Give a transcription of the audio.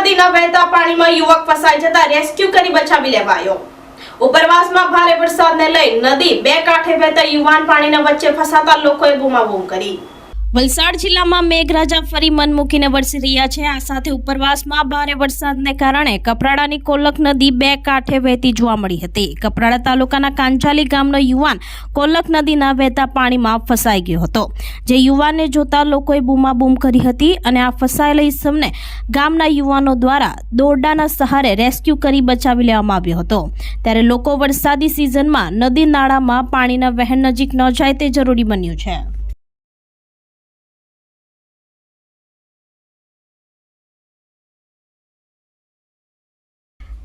નદીના વહેતા પાણીમાં યુવક ફસાઈ જતા રેસ્ક્યુ કરી બચાવી લેવાયો. ઉપરવાસમાં ભારે વરસાદને લઈ નદી બે કાંઠે વહેતા યુવાન પાણીના વચ્ચે ફસાતા લોકોએ બૂમાબૂમ કરી. વલસાડ જિલ્લામાં મેઘરાજા ફરી મન મૂકીને વરસી રહ્યા છે. આ સાથે ઉપરવાસમાં ભારે વરસાદને કારણે કપરાડાની કોલક નદી બે કાંઠે વહેતી જોવા મળી હતી. કપરાડા તાલુકાના કાંચાલી ગામનો યુવાન કોલક નદીના વહેતા પાણીમાં ફસાઈ ગયો હતો. જે યુવાનને જોતા લોકોએ બૂમાબૂમ કરી હતી અને આ ફસાયેલા ઈસમને ગામના યુવાનો દ્વારા દોરડાના સહારે રેસ્ક્યુ કરી બચાવી લેવામાં આવ્યો હતો. ત્યારે લોકો વરસાદી સિઝનમાં નદી નાળામાં પાણીના વહેણ નજીક ન જાય તે જરૂરી બન્યું છે.